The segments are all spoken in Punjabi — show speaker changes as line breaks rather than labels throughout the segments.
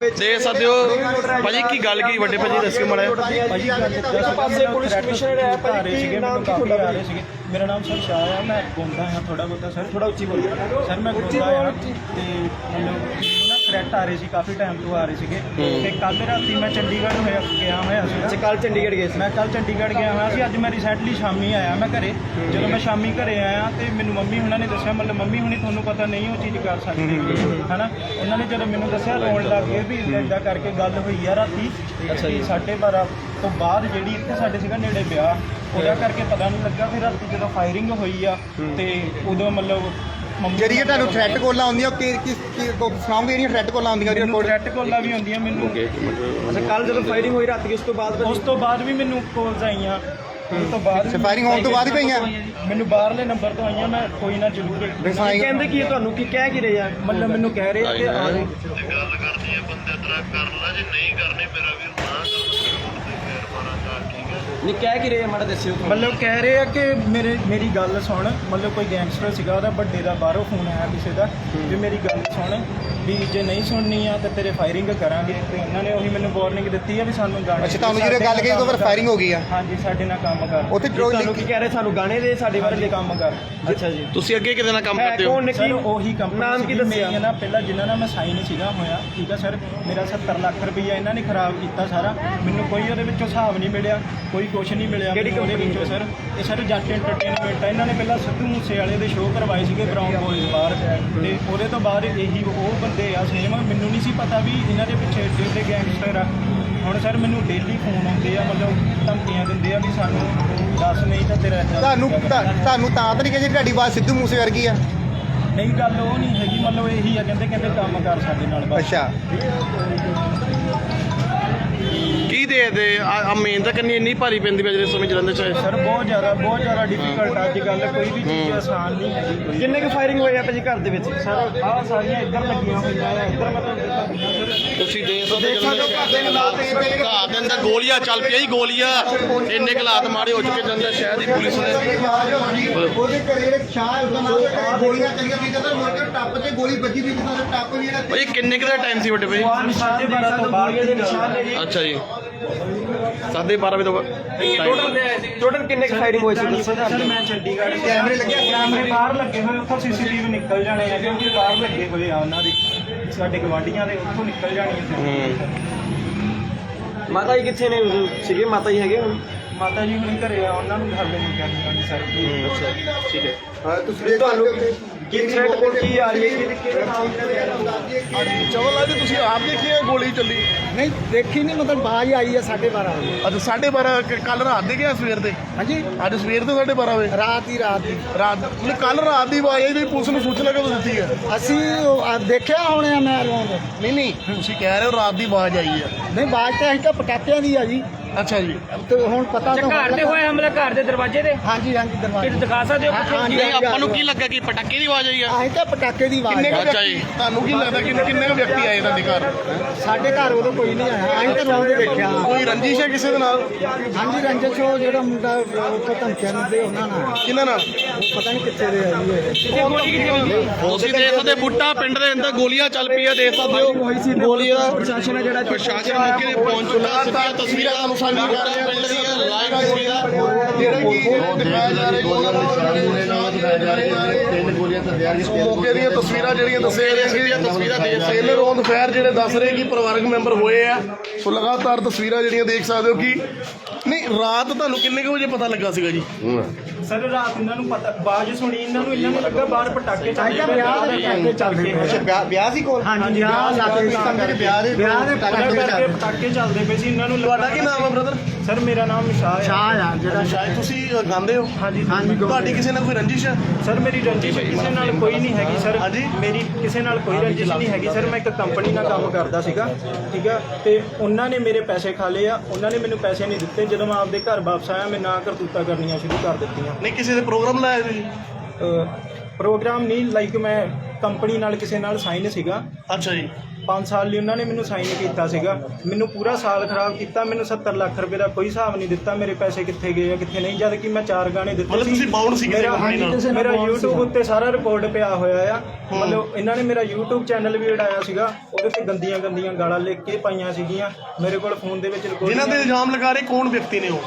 ਦੇ ਸਕਦੇ ਹੋ ਭਾਜੀ ਕੀ ਗੱਲ ਕੀ ਵੱਡੇ ਭਾਜੀ ਦੱਸਿਓ ਮਾੜਾ।
ਭਾਜੀ
ਪਾਸੇ ਪੁਲਿਸ ਕਮਿਸ਼ਨਰ ਹੈ
ਰਹੇ
ਕੀ
ਸੀਗੇ
ਨਾਮ ਤੁਹਾਡਾ
ਆ ਰਹੇ ਸੀਗੇ ਮੇਰਾ ਨਾਮ ਸਰ ਸ਼ਾਹ ਆ ਮੈਂ ਗੁੰਦਾ ਹਾਂ ਥੋੜਾ ਬਹੁਤਾ ਸਰ ਥੋੜਾ ਉੱਚੀ ਬੋਲੋ ਸਰ ਮੈਂ ਗੁੰਦਾ ਆ। ਤੇ ਥ੍ਰੈਟ ਆ ਰਹੇ ਸੀ ਕਾਫੀ ਟਾਈਮ ਤੋਂ ਆ ਰਹੇ ਸੀਗੇ। ਤੇ ਕੱਲ ਰਾਤੀ ਮੈਂ ਚੰਡੀਗੜ੍ਹ ਹੋਇਆ ਗਿਆ ਹੋਇਆ
ਅੱਛਾ
ਸੀ
ਕੱਲ ਚੰਡੀਗੜ੍ਹ ਗਏ ਸੀ।
ਮੈਂ ਕੱਲ ਚੰਡੀਗੜ੍ਹ ਗਿਆ ਹੋਇਆ ਸੀ ਅੱਜ ਮੈਂ ਰੀਸੈਂਟਲੀ ਸ਼ਾਮੀ ਆਇਆ ਮੈਂ ਘਰੇ। ਜਦੋਂ ਮੈਂ ਸ਼ਾਮੀ ਘਰੇ ਆਇਆ ਤੇ ਮੈਨੂੰ ਮੰਮੀ ਹੁਣਾਂ ਨੇ ਦੱਸਿਆ ਮਤਲਬ ਮੰਮੀ ਹੁਣੀ ਤੁਹਾਨੂੰ ਪਤਾ ਨਹੀਂ ਉਹ ਚੀਜ਼ ਕਰ ਸਕਦੇ। ਹਨਾ? ਉਹਨਾਂ ਨੇ ਜਦੋਂ ਮੈਨੂੰ ਦੱਸਿਆ ਰੋਣ ਲੱਗ ਗਏ ਵੀ ਇਦਾਂ ਕਰਕੇ ਗੱਲ ਹੋਈ ਆ ਰਾਤੀ ਅੱਛਾ ਜੀ। 12:30 ਤੋਂ ਬਾਅਦ ਜਿਹੜੀ ਇੱਥੇ ਸਾਡੇ ਸੀਗਾ ਨੇੜੇ ਵਿਆਹ ਉਹਦਾ ਕਰਕੇ ਪਤਾ ਨਹੀਂ ਲੱਗਾ ਫਿਰ ਰਾਤੀ ਜਦੋਂ ਫਾਇਰਿੰਗ ਹੋਈ ਆ ਤੇ ਉਦੋਂ ਮਤਲਬ
ਜਿਹੜੀਆਂ ਤੁਹਾਨੂੰ ਥ੍ਰੈਟ ਕੋਲਾਂ ਆਉਂਦੀਆਂ ਉਹ ਕਿ ਕਿਸ ਕੀ ਸੁਣਾਉਂਗੇ ਜਿਹੜੀਆਂ ਥ੍ਰੈਟ ਕੋਲਾਂ ਆਉਂਦੀਆਂ ਉਹਦੀ
ਮੈਨੂੰ
ਰਿਪੋਰਟ
ਥ੍ਰੈਟ ਕੋਲਾਂ ਵੀ ਹੁੰਦੀਆਂ ਮੈਨੂੰ
ਅੱਛਾ ਕੱਲ ਜਦੋਂ ਫਾਇਰਿੰਗ ਹੋਈ ਰਾਤੀ ਉਸ ਤੋਂ ਬਾਅਦ
ਉਸ ਤੋਂ ਬਾਅਦ ਵੀ ਮੈਨੂੰ ਕਾਲਸ ਆਈਆਂ। ਉਸ ਤੋਂ ਬਾਅਦ ਵੀ
ਫਾਇਰਿੰਗ ਹੋਣ ਤੋਂ ਬਾਅਦ ਹੀ ਪਈਆਂ?
ਮੈਨੂੰ ਬਾਹਰਲੇ ਨੰਬਰ ਤੋਂ ਆਈਆਂ ਮੈਂ ਕੋਈ ਨਾ ਜ਼ਰੂਰ
ਕੀ ਕਹਿੰਦੇ ਕੀ ਤੁਹਾਨੂੰ? ਕੀ ਕਹਿ ਕੀ ਰਹੇ ਆ?
ਮਤਲਬ ਮੈਨੂੰ ਕਹਿ ਰਹੇ ਆ ਕਿ ਆ ਜਾਓ।
ਗੱਲ ਕਰਨੀ ਹੈ ਬੰਦੇ ਤਰ੍ਹਾਂ ਕਰ ਲੈ ਜੇ ਨਹੀਂ ਕਰਨੀ ਮੇਰਾ ਵੀਰ ਨਾ ਕਰ ਤੇ ਫੇਰ ਮਾਰਾਂਗਾ
ਨਹੀਂ ਕਹਿ ਕੀ ਰਹੇ ਮਾੜਾ ਦੱਸਿਓ
ਮਤਲਬ ਕਹਿ ਰਹੇ ਆ ਕਿ ਮੇਰੇ ਮੇਰੀ ਗੱਲ ਸੁਣ। ਮਤਲਬ ਕੋਈ ਗੈਂਗਸਟਰ ਸੀਗਾ ਉਹਦਾ ਵੱਡੇ ਦਾ ਬਾਹਰੋਂ ਫੋਨ ਆਇਆ ਕਿਸੇ ਦਾ ਵੀ ਮੇਰੀ ਗੱਲ ਸੁਣ ਵੀ ਜੇ ਨਹੀਂ ਸੁਣਨੀ ਆ ਤਾਂ ਤੇਰੇ ਫਾਇਰਿੰਗ ਕਰਾਂਗੇ। ਤੇ ਉਹਨਾਂ ਨੇ ਉਹੀ ਮੈਨੂੰ ਵਾਰਨਿੰਗ ਦਿੱਤੀ ਆ ਵੀ ਸਾਨੂੰ ਗਾਣੇ
ਅੱਛਾ ਤੁਹਾਨੂੰ ਜਿਹੜੇ ਗੱਲ ਕਹੀ ਉਹ ਫਿਰ ਫਾਇਰਿੰਗ ਹੋ ਗਈ ਆ?
ਹਾਂਜੀ ਸਾਡੇ ਨਾਲ ਕੰਮ ਕਰ।
ਉੱਥੇ ਜੋ
ਤੁਹਾਨੂੰ ਕੀ ਕਹਿ ਰਹੇ ਸਾਨੂੰ ਗਾਣੇ ਦੇ ਸਾਡੇ ਬਾਰੇ
ਕੰਮ ਕਰ।
ਅੱਛਾ ਜੀ।
ਤੁਸੀਂ ਅੱਗੇ ਕਿਹਦੇ ਨਾਲ ਕੰਮ ਕਰਦੇ ਹੋ?
ਕੌਣ ਨੇ
ਸਰ
ਕੀ
ਉਹੀ ਕੰਪਨੀ
ਨਾਮ ਕੀ ਦੱਸਿਆ?
ਮੇਰੀ ਨਾ ਪਹਿਲਾਂ ਜਿਨ੍ਹਾਂ ਨਾਲ ਮੈਂ ਸਾਈਨ ਸੀਗਾ ਹੋਇਆ ਠੀਕ ਆ ਸਰ? ਮੇਰਾ 70 ਲੱਖ ਰੁਪਈਆ ਇਹਨਾਂ ਨੇ ਖਰਾਬ ਕੀਤਾ ਸਾਰਾ। ਮੈਨੂੰ ਕੋਈ ਉਹਦੇ ਵਿੱਚੋਂ ਹਿਸਾਬ ਨਹੀਂ ਮਿਲਿਆ ਕੋਈ ਕੁਝ ਨਹੀਂ ਮਿਲਿਆ
ਕਿਹੜੀ company
ਵਿੱਚੋਂ ਸਰ ਇਹ ਸਰ ਜੱਟ ਐਂਟਰਟੇਨਮੈਂਟ ਆ। ਇਹਨਾਂ ਨੇ ਪਹਿਲਾਂ ਸਿੱਧੂ ਮੂਸੇ ਵਾਲੇ ਦੇ ਸ਼ੋਅ ਕਰਵਾਏ ਸੀਗੇ ਬਰਾਊਨ ਬੋਇਜ਼ ਬਾਹਰ। ਤੇ ਉਹਦੇ ਤੋਂ ਬਾਅਦ ਇਹੀ ਉਹ ਬੰਦੇ ਆ ਸੇਮ ਮੈਨੂੰ ਨਹੀਂ ਸੀ ਪਤਾ ਵੀ ਇਹਨਾਂ ਦੇ ਪਿੱਛੇ ਏਡੇ ਏਡੇ ਗੈਂਗਸਟਰ ਆ। ਹੁਣ ਸਰ ਮੈਨੂੰ ਡੇਲੀ ਫੋਨ ਆਉਂਦੇ ਆ ਮਤਲਬ ਧਮਕੀਆਂ ਦਿੰਦੇ ਆ ਵੀ ਸਾਨੂੰ ਦੱਸ ਨਹੀਂ ਤਾਂ ਤੇਰਾ
ਤੁਹਾਨੂੰ ਤੁਹਾਨੂੰ ਤਾਂ ਤਾਂ ਨਹੀਂ ਕਿ ਤੁਹਾਡੀ ਆਵਾਜ਼ ਸਿੱਧੂ ਮੂਸੇ ਵਰਗੀ ਆ?
ਨਹੀਂ ਗੱਲ ਉਹ ਨਹੀਂ ਹੈਗੀ। ਮਤਲਬ ਇਹੀ ਆ ਕਹਿੰਦੇ ਕਹਿੰਦੇ ਕੰਮ ਕਰ ਸਾਡੇ ਨਾਲ ਬਸ।
ਅੱਛਾ।
ਕੀ ਦੇ ਦੇ ਆ ਮੇਨ ਤਾਂ ਕੰਨੀ ਇੰਨੀ ਭਾਰੀ ਪੈਂਦੀ ਪਈ ਜਿਹੜੇ ਸਮੇਂ ਜਲੰਧਰ ਚ ਆਏ।
ਸਰ ਬਹੁਤ ਜ਼ਿਆਦਾ ਬਹੁਤ ਜ਼ਿਆਦਾ ਡਿਫਿਕਲਟ ਅੱਜ ਕੱਲ ਕੋਈ ਵੀ ਚੀਜ਼ ਆਸਾਨ ਨਹੀਂ ਹੈਗੀ। ਕੋਈ
ਕਿੰਨੇ ਕੁ ਫਾਇਰਿੰਗ ਹੋਏ ਆ ਭਾਜੀ ਘਰ ਦੇ ਵਿੱਚ?
ਸਰ ਆਹ ਸਾਰੀਆਂ ਇੱਧਰ ਲੱਗੀਆਂ ਹੋਈਆਂ ਆ ਇੱਧਰ ਮਤਲਬ
ਤੁਸੀਂ ਦੇ ਸਕਦੇ ਜਲੰਧਰ ਘਾਟ ਦੇ ਅੰਦਰ ਗੋਲੀਆਂ ਚੱਲ ਪਈਆਂ ਜੀ ਗੋਲੀਆਂ। ਇੰਨੇ ਕੁ ਹਾਲਾਤ ਮਾੜੇ ਹੋ ਚੁੱਕੇ ਜਲੰਧਰ ਸ਼ਹਿਰ ਦੀ ਪੁਲਿਸ ਨੇ।
ਉਹਦੇ ਘਰੇ ਜਿਹੜੇ ਸ਼ਾਹ ਉਹਦਾ ਨਾਮ ਗੋਲੀਆਂ ਚੱਲੀਆਂ ਸੀ ਜਦੋਂ ਮੁੜ ਕੇ ਟੱਪ ਤੇ ਗੋਲੀ ਵੱਜੀ ਵੀ ਜਦੋਂ ਟੱਪ ਵੀ ਜਿਹੜਾ
ਭਾਈ ਕਿੰਨੇ ਕੁ ਦਾ ਟਾਈਮ ਸੀ ਵੱਡੇ ਭਾਈ
ਸਾਢੇ 12 ਤੋਂ ਬਾਅਦ ਦੇ ਨਿਸ਼ਾਨ ਨੇ ਜੀ
ਅੱਛਾ ਜੀ। ਸਾਢੇ 12 ਵਜੇ ਤੋਂ।
ਟੋਟਲ ਕਿੰਨੇ ਫਾਇਰਿੰਗ ਹੋਏ ਸੀ? ਦੱਸੋ
ਸਰ ਮੈਂ ਚੰਡੀਗੜ੍ਹ ਕੈਮਰੇ ਲੱਗੇ ਕੈਮਰੇ ਬਾਹਰ ਲੱਗੇ ਹੋਏ ਉੱਥੋਂ ਸੀਸੀਟੀਵੀ ਨਿਕਲ ਜਾਣੇ ਆ ਕਿਉਂਕਿ ਬਾਹਰ ਲੱਗੇ ਹੋਏ ਆ ਉਹਨਾਂ ਦੇ। ਸਾਡੇ ਗਵਾਂਢੀਆਂ ਦੇ ਉੱਥੋਂ ਨਿਕਲ ਜਾਣੀ ਹੈ।
ਮਾਤਾ ਜੀ ਕਿੱਥੇ ਨੇ? ਸੀਗੇ? ਮਾਤਾ ਜੀ ਹੈਗੇ ਹੁਣ?
ਮਾਤਾ ਜੀ ਹੁਣੀ ਘਰੇ ਆ ਉਹਨਾਂ ਨੂੰ ਘਰ ਦੇ ਨਹੀਂ ਕਰਨੀ ਸਰ।
ਅੱਛਾ। ਠੀਕ ਹੈ।
ਹਾਂ ਤੁਸੀਂ
ਤੁਹਾਨੂੰ ਕੀ ਥ੍ਰੈਟ ਕੋਲ ਕੀ ਆ ਰਹੀ ਹੈ? ਕਿ
ਚਵਲ ਅੱਜ ਤੁਸੀਂ ਆਪ ਦੇਖੀ ਹੈ ਗੋਲੀ ਚੱਲੀ?
ਨਹੀਂ ਦੇਖੀ ਨਹੀਂ ਮਤਲਬ ਬਾਜ ਆਈ ਹੈ 12:30 ਵਜੇ।
ਅੱਜ 12:30 ਕੱਲ ਰਾਤ ਦੇ ਗਿਆ ਸਵੇਰ ਦੇ?
ਹਾਂਜੀ।
ਅੱਜ ਸਵੇਰ ਦੇ 12:30 ਵਜੇ?
ਰਾਤ ਹੀ ਰਾਤ ਦੀ
ਰਾਤ ਨਹੀਂ ਕੱਲ ਰਾਤ ਦੀ ਆਵਾਜ਼ ਆਈ ਵੀ ਪੁਲਿਸ ਨੂੰ ਸੂਚਨਾ ਕਦੋਂ ਦਿੱਤੀ ਹੈ?
ਅਸੀਂ ਦੇਖਿਆ ਹੋਣੇ ਆ ਮੈਂ ਰੋਂਦ।
ਨਹੀਂ ਨਹੀਂ ਤੁਸੀਂ ਕਹਿ ਰਹੇ ਹੋ ਰਾਤ ਦੀ ਆਵਾਜ਼ ਆਈ ਹੈ।
ਨਹੀਂ ਬਾਜ ਤਾਂ ਅਸੀਂ ਤਾਂ ਪਟਾਕਿਆਂ ਦੀ ਆ ਜੀ।
ਅੱਛਾ ਜੀ।
ਤੇ ਹੁਣ ਪਤਾ ਤਾਂ
ਘਰ ਤੇ ਹੋਇਆ ਹਮਲਾ ਘਰ ਦੇ ਦਰਵਾਜ਼ੇ ਤੇ?
ਹਾਂਜੀ ਹਾਂਜੀ ਦਰਵਾਜ਼ੇ
ਦਿਖਾ ਸਕਦੇ
ਹਾਂ, ਹਾਂਜੀ,
ਨਹੀਂ ਆਪਾਂ ਨੂੰ ਕੀ ਲੱਗਾ ਕਿ ਪਟਾਕੇ ਦੀ ਆਵਾਜ਼ ਆਈ ਆ?
ਅਸੀਂ ਤਾਂ ਪਟਾਕੇ ਦੀ ਆਵਾਜ਼ ਆ।
ਅੱਛਾ
ਵਿਅਕਤੀ
ਜੀ।
ਤੁਹਾਨੂੰ ਕੀ ਲੱਗਦਾ ਕਿ ਕਿੰਨੇ ਕੁ ਵਿਅਕਤੀ ਆਏ ਤੁਹਾਡੇ ਘਰ?
ਸਾਡੇ ਘਰ ਉਦੋਂ ਕੋਈ ਨਹੀਂ ਆਇਆ। ਅਸੀਂ ਤਾਂ ਰੋਂਦ ਦੇਖਿਆ।
ਕੋਈ ਰੰਜਿਸ਼ ਹੈ ਕਿਸੇ ਦੇ ਨਾਲ?
ਹਾਂਜੀ ਰੰਜਨ ਸ਼ੋ ਜਿਹੜਾ ਮੁੰਡਾ ਉੱਥੋਂ ਧਮਕੀਆਂ ਦਿੰਦੇ ਉਹਨਾਂ ਨਾਲ।
ਕਿਹਨਾਂ ਨਾਲ?
ਉਹ ਪਤਾ ਨਹੀਂ ਕਿੱਥੇ ਦੇ ਆ ਜੀ ਇਹ।
ਤੁਸੀਂ ਦੇਖ ਸਕਦੇ ਬੁੱਟਾ ਪਿੰਡ ਦੇ ਅੰਦਰ ਗੋਲੀਆਂ ਚੱਲ ਪਈਆਂ ਦੇਖ ਸਕਦੇ ਹੋ। ਗੋਲੀਆਂ ਦਾ
ਪ੍ਰਸ਼ਾਸਨ ਹੈ ਜਿਹੜਾ
ਪ੍ਰਸ਼ਾਸਨ ਮੌਕੇ ਤੇ ਪਹੁੰਚ ਚੁੱਕਾ। ਸਿੱਧੀਆਂ ਤਸਵੀਰਾਂ ਤੁਹਾਨੂੰ ਸਾਂਝੀ ਕਰ ਰਹੇ ਹਾਂ
ਜਿਹੜੇ ਕਿ ਦਿਖਾਇਆ ਜਾ ਰਿਹਾ ਸੋ ਮੌਕੇ ਦੀਆਂ ਤਸਵੀਰਾਂ ਜਿਹੜੀਆਂ ਦੱਸੇ ਜਾ ਰਹੀਆਂ
ਤਸਵੀਰਾਂ ਦੇਖ ਸਕਦੇ
ਸੇਲਰ ਔਨ ਫਾਇਰ ਜਿਹੜੇ ਦੱਸ ਰਹੇ ਕਿ ਪਰਿਵਾਰਕ ਮੈਂਬਰ ਹੋਏ ਆ ਸੋ ਲਗਾਤਾਰ ਤਸਵੀਰਾਂ ਜਿਹੜੀਆਂ ਦੇਖ ਸਕਦੇ ਹੋ ਕਿ ਨਹੀਂ ਰਾਤ ਤੁਹਾਨੂੰ ਕਿੰਨੇ ਕੁ ਵਜੇ ਪਤਾ ਲੱਗਾ ਸੀਗਾ ਜੀ?
ਸਰ ਰਾਤ ਇਹਨਾਂ ਨੂੰ ਪਤਾ ਬਾਜ ਸੁਣੀ ਇਹਨਾਂ ਨੂੰ ਇਹਨਾਂ ਨੂੰ ਲੱਗਾ ਬਾਹਰ ਪਟਾਕੇ ਚੱਲਦੇ
ਤਾਂ ਵਿਆਹ ਦੇ ਪਟਾਕੇ ਚੱਲਦੇ ਪਏ
ਅੱਛਾ ਵਿਆਹ- ਵਿਆਹ ਸੀ ਕੋਲ?
ਹਾਂਜੀ ਵਿਆਹ ਲਾ ਕੇ
ਸਮਝ ਕੇ ਵਿਆਹ ਦੇ
ਵਿਆਹ ਦੇ
ਪਟਾਕੇ ਚੱਲਦੇ ਪਏ ਸੀ ਇਹਨਾਂ ਨੂੰ
ਤੁਹਾਡਾ ਕੀ ਨਾਮ ਹੈ ਬ੍ਰਦਰ
ਸਰ ਮੇਰਾ ਨਾਮ ਨਿਸ਼ਾਨ ਹੈ।
ਸ਼ਾਹ ਆ ਜਿਹੜਾ
ਸ਼ਾਇਦ ਤੁਸੀਂ ਅ, ਗਾਉਂਦੇ ਹੋ?
ਹਾਂਜੀ
ਹਾਂਜੀ
ਤੁਹਾਡੀ ਕਿਸੇ ਨਾਲ ਕੋਈ ਰੰਜਿਸ਼ ਹੈ?
ਸਰ ਮੇਰੀ ਰੰਜਿਸ਼ ਕਿਸੇ ਨਾਲ ਕੋਈ ਨਹੀਂ ਹੈਗੀ ਸਰ।
ਹਾਂਜੀ।
ਮੇਰੀ ਕਿਸੇ ਨਾਲ ਕੋਈ ਰੰਜਿਸ਼ ਨਹੀਂ ਹੈਗੀ ਸਰ। ਮੈਂ ਇੱਕ ਕੰਪਨੀ ਨਾਲ ਕੰਮ ਕਰਦਾ ਸੀਗਾ ਠੀਕ ਆ ਤੇ ਉਹਨਾਂ ਨੇ ਮੇਰੇ ਪੈਸੇ ਖਾ ਲਏ ਆ। ਉਹਨਾਂ ਨੇ ਮੈਨੂੰ ਪੈਸੇ ਨਹੀਂ ਦਿੱਤੇ। ਜਦੋਂ ਮੈਂ ਆਪਦੇ ਘਰ ਵਾਪਸ ਆਇਆ ਮੈਂ ਨਾ ਕਰਤੂਤਾ ਕਰਨੀਆਂ ਸ਼ੁਰੂ ਕਰ ਦਿੱਤੀਆਂ।
ਨਹੀਂ ਕਿਸੇ ਦੇ ਪ੍ਰੋਗਰਾਮ ਲਾਇਆ ਤੁਸੀਂ?
ਪ੍ਰੋਗਰਾਮ ਨਹੀਂ ਲਾਈਕ ਮੈਂ ਕੰਪਨੀ ਨਾਲ ਕਿਸੇ ਨਾਲ ਸਾਈਨ ਸੀਗਾ।
ਅੱਛਾ ਜੀ।
5 ਸਾਲ ਲਈ ਉਹਨਾਂ ਨੇ ਮੈਨੂੰ ਸਾਈਨ ਕੀਤਾ ਸੀਗਾ। ਮੈਨੂੰ ਪੂਰਾ ਸਾਲ ਖਰਾਬ ਕੀਤਾ ਮੈਨੂੰ 70 ਲੱਖ ਰੁਪਏ ਦਾ ਕੋਈ ਹਿਸਾਬ ਨਹੀਂ ਦਿੱਤਾ ਮੇਰੇ ਪੈਸੇ ਕਿੱਥੇ ਗਏ ਆ ਕਿੱਥੇ ਨਹੀਂ ਜਦ ਕਿ ਮੈਂ ਚਾਰ ਗਾਣੇ ਦਿੱਤੇ
ਮਤਲਬ ਤੁਸੀਂ bound ਸੀ ਕਿਸੇ
ਮੇਰਾ-
company ਨਾਲ?
ਮੇਰਾ YouTube ਉੱਤੇ ਸਾਰਾ ਰਿਪੋਰਟ ਪਿਆ ਹੋਇਆ ਆ। ਮਤਲਬ ਇਹਨਾਂ ਨੇ ਮੇਰਾ YouTube ਚੈਨਲ ਵੀ ਉਡਾਇਆ ਸੀਗਾ। ਉਹਦੇ ਤੇ ਗੰਦੀਆਂ ਗੰਦੀਆਂ ਗਾਲਾਂ ਲਿਖ ਕੇ ਪਾਈਆਂ ਸੀਗੀਆਂ। ਮੇਰੇ ਕੋਲ ਫੋਨ ਦੇ ਵਿੱਚ recording
ਜਿਨ੍ਹਾਂ ਦੇ ਇਲਜ਼ਾਮ ਲਗਾ ਰਹੇ ਕੌਣ ਵਿਅਕਤੀ ਨੇ ਉਹ?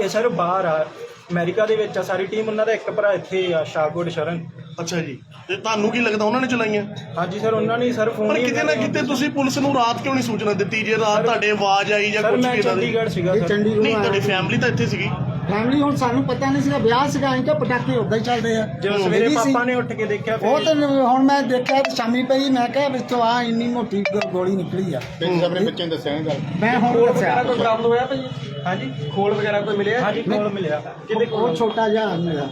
ਇਹ ਸਰ ਬਾਹਰ ਆ। ਅਮਰੀਕਾ ਦੇ ਵਿੱਚ ਆ ਸਾਰੀ ਟੀਮ ਉਹਨਾਂ ਦਾ ਇੱਕ ਭਰਾ ਇੱਥੇ ਆ ਸ਼ਾਹਕੋਟ ਸ਼ਰਨ।
ਅੱਛਾ ਜੀ। ਤੇ ਤੁਹਾਨੂੰ ਕੀ ਲੱਗਦਾ ਉਹਨਾਂ ਨੇ ਚਲਾਈਆਂ?
ਹਾਂਜੀ ਸਰ ਉਹਨਾਂ ਨੇ ਸਰ ਫੋਨ
ਪਰ
ਹੀ
ਕਿਤੇ ਨਾ ਕਿਤੇ ਤੁਸੀਂ ਪੁਲਿਸ ਨੂੰ ਰਾਤ ਕਿਉਂ ਨਹੀਂ ਸੂਚਨਾ ਦਿੱਤੀ? ਜੇ ਰਾਤ ਤੁਹਾਡੇ ਆਵਾਜ਼ ਆਈ ਜਾਂ
ਸਰ
ਕੁਝ
ਮੈਂ
ਕਿਦਾਂ
ਚੰਡੀਗੜ੍ਹ ਸੀਗਾ ਸਰ।
ਨਹੀਂ ਤੁਹਾਡੀ ਫੈਮਿਲੀ ਤਾਂ ਇੱਥੇ ਸੀਗੀ।
ਫੈਮਿਲੀ ਹੁਣ ਸਾਨੂੰ ਪਤਾ ਨਹੀਂ ਸੀਗਾ ਵਿਆਹ ਸੀਗਾ ਅਸੀਂ ਕਿ ਪਟਾਕੇ ਉਦਾਂ ਹੀ ਚੱਲਦੇ ਆ।
ਜਦੋਂ ਸਵੇਰੇ
ਇਹ ਵੀ ਸੀ।
ਪਾਪਾ ਨੇ ਉੱਠ ਕੇ ਦੇਖਿਆ
ਉਹ
ਫਿਰ?
ਤਾਂ ਹੁਣ ਮੈਂ ਦੇਖਿਆ ਤੇ ਸ਼ਾਮੀ ਪਈ ਮੈਂ ਕਿਹਾ ਵਿੱਚੋਂ ਆ ਇੰਨੀ ਮੋਟੀ ਗੋ- ਗੋਲੀ ਨਿਕਲੀ ਆ।
ਆਪਣੇ ਬੱਚੇ ਨੂੰ ਦੱਸਿਆ ਇਹ ਗੱਲ।
ਮੈਂ ਹੁਣ ਦੱਸਿਆ।
ਕੋਈ ਬਰਾਮਦ ਹੋਇਆ ਭਾਈ?
ਹਾਂਜੀ।
ਖੋਲ ਵਗੈਰਾ ਕੋਈ ਮਿਲਿਆ?
ਹਾਂਜੀ ਕੋਲ ਮਿਲਿਆ।
ਕਿਤੇ ਉਹ ਛੋਟਾ ਜਿਹਾ ਮੇਰਾ